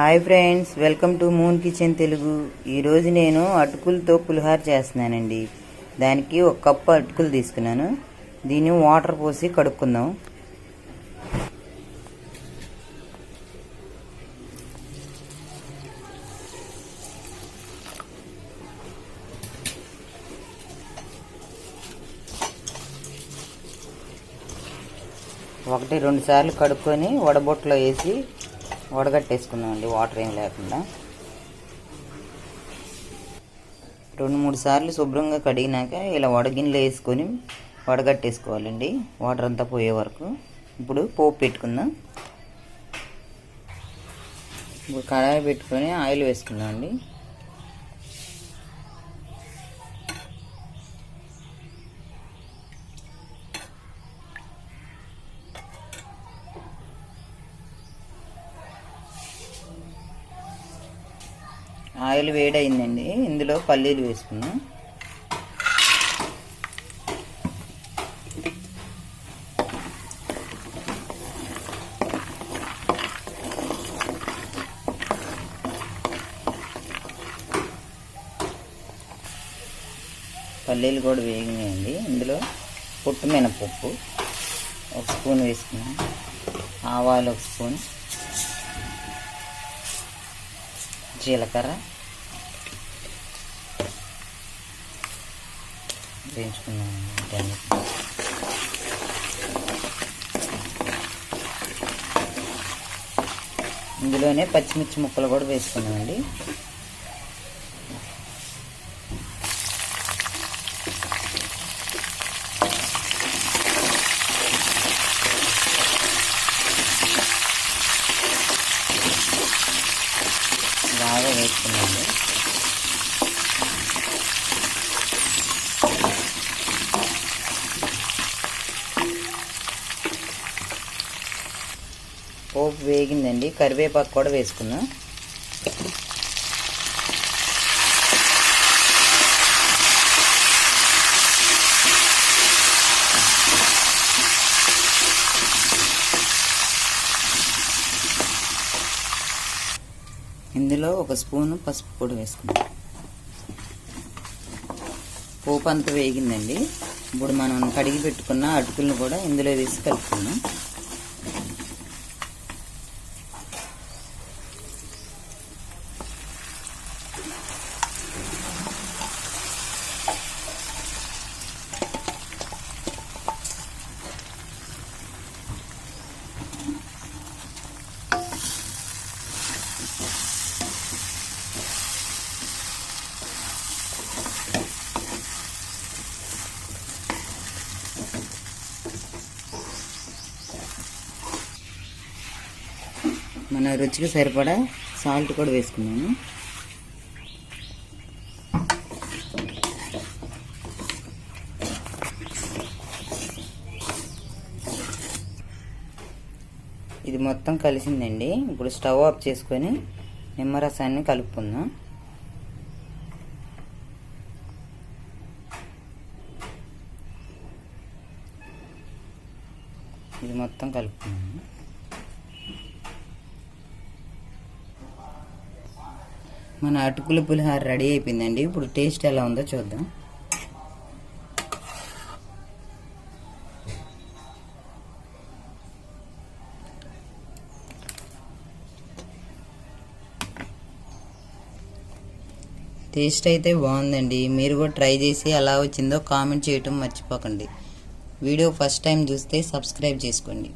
Hi friends welcome to moon kitchen Telugu. ఈరోజు నేను అటుకులతో పులిహార చేస్తున్నానండి. దానికి ఒక కప్పు అటుకులు తీసుకున్నాను. దీన్ని వాటర్ పోసి కడుక్కుందాం. ఒకటి రెండు సార్లు కడుక్కొని వడబొట్టలో వేసి వడగట్టేసుకుందామండి వాటర్ ఏం లేకుండా. రెండు మూడు సార్లు శుభ్రంగా కడిగినాక ఇలా వడగిన్నెలు వేసుకొని వడగట్టేసుకోవాలండి వాటర్ అంతా పోయే వరకు. ఇప్పుడు పోపు పెట్టుకుందాం. ఇప్పుడు కడాయి పెట్టుకొని ఆయిల్ వేసుకుందాం అండి ఆయిల్ వేడైందండి. ఇందులో పల్లీలు వేసుకున్నాం పల్లీలు కూడా వేగినాయండి. ఇందులో పుట్టు మినపప్పు ఒక స్పూన్ వేసుకున్నాం ఆవాలు ఒక స్పూన్. జీలకర్ర వేయించుకున్నాం ఇందులోనే పచ్చిమిర్చి ముక్కలు కూడా వేసుకున్నామండి బాగా వేసుకున్నాము పోపు వేగిందండి. కరివేపాకు కూడా వేసుకున్నాం. ఇందులో ఒక స్పూను పసుపు పొడి వేసుకున్నాం పోపు అంతా వేగిందండి. ఇప్పుడు మనం కడిగి పెట్టుకున్న అటుకులను కూడా ఇందులో వేసి కలుపుకున్నాం మన రుచికి సరిపడా సాల్ట్ కూడా వేసుకున్నాను. ఇది మొత్తం కలిసిందండి. ఇప్పుడు స్టవ్ ఆఫ్ చేసుకొని నిమ్మరసాన్ని కలుపుకుందాం. ఇది మొత్తం కలుపుకున్నాను మన అటుకుల పులిహార రెడీ అయిపోయిందండి. ఇప్పుడు టేస్ట్ ఎలా ఉందో చూద్దాం. టేస్ట్ అయితే బాగుందండి. మీరు కూడా ట్రై చేసి ఎలా వచ్చిందో కామెంట్ చేయటం మర్చిపోకండి. వీడియో ఫస్ట్ టైం చూస్తే సబ్స్క్రైబ్ చేసుకోండి.